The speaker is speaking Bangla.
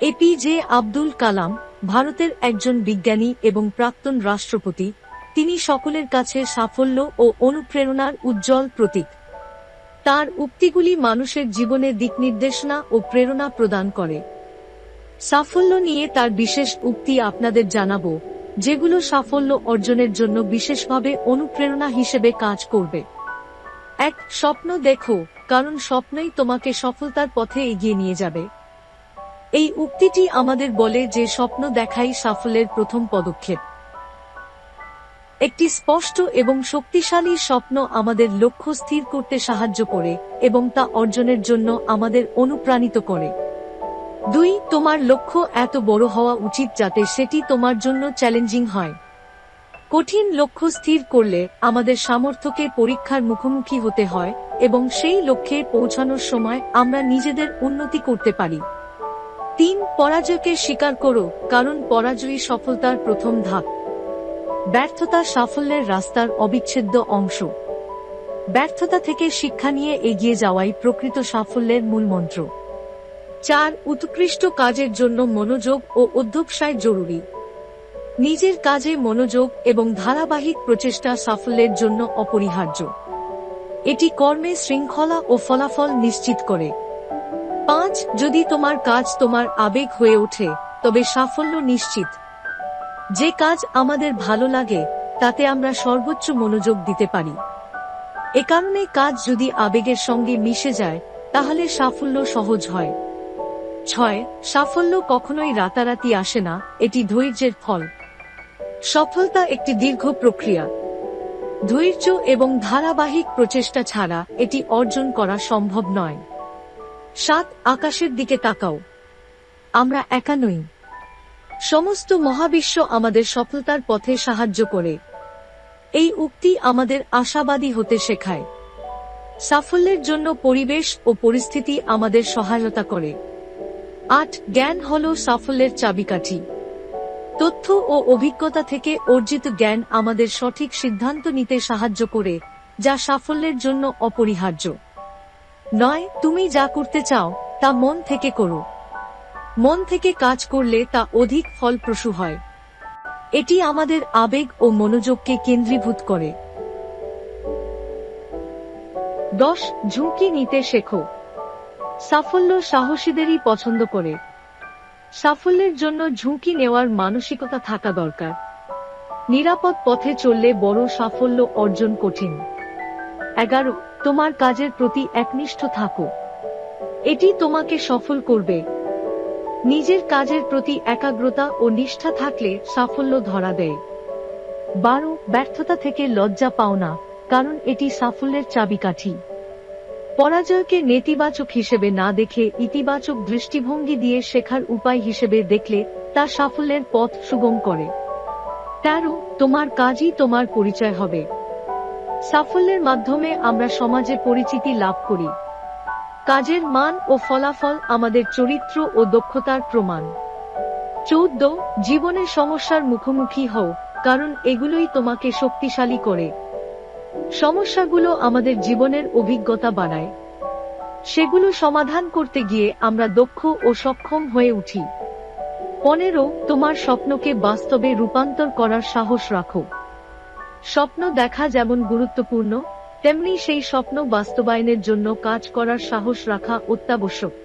এপিজে আব্দুল কালাম ভারতের একজন বিজ্ঞানী এবং প্রাক্তন রাষ্ট্রপতি। তিনি সকলের কাছে সাফল্য ও অনুপ্রেরণার উজ্জ্বল প্রতীক। তার উক্তিগুলি মানুষের জীবনে দিকনির্দেশনা ও প্রেরণা প্রদান করে। সাফল্য নিয়ে তার বিশেষ উক্তি আপনাদের জানাব। যেগুলো সাফল্য অর্জনের জন্য বিশেষভাবে অনুপ্রেরণা হিসেবে কাজ করবে। এক, স্বপ্ন দেখো, কারণ স্বপ্নই তোমাকে সফলতার পথে এগিয়ে নিয়ে যাবে। এই উক্তিটি আমাদের বলে যে স্বপ্ন দেখাই সাফল্যের প্রথম পদক্ষেপ। একটি স্পষ্ট এবং শক্তিশালী স্বপ্ন আমাদের লক্ষ্য স্থির করতে সাহায্য করে এবং তা অর্জনের জন্য আমাদের অনুপ্রাণিত করে। দুই, তোমার লক্ষ্য এত বড় হওয়া উচিত যাতে সেটি তোমার জন্য চ্যালেঞ্জিং হয়। কঠিন লক্ষ্য স্থির করলে আমাদের সামর্থ্যকে পরীক্ষার মুখোমুখি হতে হয় এবং সেই লক্ষ্যে পৌঁছানোর সময় আমরা নিজেদের উন্নতি করতে পারি। তিন, পরাজয়কে স্বীকার করো, কারণ পরাজয়ই সফলতার প্রথম ধাপ। ব্যর্থতা সাফল্যের রাস্তার অবিচ্ছেদ্য অংশ। ব্যর্থতা থেকে শিক্ষা নিয়ে এগিয়ে যাওয়াই প্রকৃত সাফল্যের মূলমন্ত্র চার উৎকৃষ্ট কাজের জন্য মনোযোগ ও অধ্যবসায় জরুরি। নিজের কাজে মনোযোগ এবং ধারাবাহিক প্রচেষ্টা সাফল্যের জন্য অপরিহার্য। এটি কর্মে শৃঙ্খলা ও ফলাফল নিশ্চিত করে। পাঁচ, যদি তোমার কাজ তোমার আবেগ হয়ে ওঠে, তবে সাফল্য নিশ্চিত। যে কাজ আমাদের ভালো লাগে, তাতে আমরা সর্বোচ্চ মনোযোগ দিতে পারি। এ কারণে কাজ যদি আবেগের সঙ্গে মিশে যায়, তাহলে সাফল্য সহজ হয়। ছয়, সাফল্য কখনোই রাতারাতি আসে না, এটি ধৈর্যের ফল। সফলতা একটি দীর্ঘ প্রক্রিয়া। ধৈর্য এবং ধারাবাহিক প্রচেষ্টা ছাড়া এটি অর্জন করা সম্ভব নয়। সাত, আকাশের দিকে তাকাও। আমরা একা নই। সমস্ত মহাবিশ্ব আমাদের সফলতার পথে সাহায্য করে। এই উক্তি আমাদের আশাবাদী হতে শেখায়। সাফল্যের জন্য পরিবেশ ও পরিস্থিতি আমাদের সহায়তা করে। আট জ্ঞান হল সাফল্যের চাবিকাঠি। তথ্য ও অভিজ্ঞতা থেকে অর্জিত জ্ঞান আমাদের সঠিক সিদ্ধান্ত নিতে সাহায্য করে, যা সাফল্যের জন্য অপরিহার্য। নয়, তুমি যা করতে চাও, তা মন থেকে করো। মন থেকে কাজ করলে তা অধিক ফলপ্রসূ হয়। এটি আমাদের আবেগ ও মনোযোগকে কেন্দ্রীভূত করে। দশ, ঝুঁকি নিতে শেখো। সাফল্য সাহসীদেরই পছন্দ করে। সাফল্যের জন্য ঝুঁকি নেওয়ার মানসিকতা থাকা দরকার। নিরাপদ পথে চললে বড় সাফল্য অর্জন কঠিন। এগারো, তোমার কাজের প্রতি একনিষ্ঠ থাকো। এটি তোমাকে সফল করবে। নিজের কাজের প্রতি একাগ্রতা ও নিষ্ঠা থাকলে সাফল্য ধরা দেয়। বারো, ব্যর্থতা থেকে লজ্জা পাও না, কারণ এটি সাফল্যের চাবিকাঠি। পরাজয়কে নেতিবাচক হিসেবে না দেখে ইতিবাচক দৃষ্টিভঙ্গি দিয়ে শেখার উপায় হিসেবে দেখলে তা সাফল্যের পথ সুগম করে। তেরো, তোমার কাজই তোমার পরিচয় হবে। সাফল্যের মাধ্যমে আমরা সমাজে পরিচিতি লাভ করি। কাজের মান ও ফলাফল আমাদের চরিত্র ও দক্ষতার প্রমাণ। চৌদ্দ, জীবনের সমস্যার মুখোমুখি হও, কারণ এগুলোই তোমাকে শক্তিশালী করে। সমস্যাগুলো আমাদের জীবনের অভিজ্ঞতা বাড়ায় সেগুলো সমাধান করতে গিয়ে আমরা দক্ষ ও সক্ষম হয়ে উঠি। পনেরো, তোমার স্বপ্নকে বাস্তবে রূপান্তর করার সাহস রাখো। স্বপ্ন দেখা যেমন গুরুত্বপূর্ণ, তেমনি সেই স্বপ্ন বাস্তবায়নের জন্য কাজ করার সাহস রাখা অত্যাবশ্যক।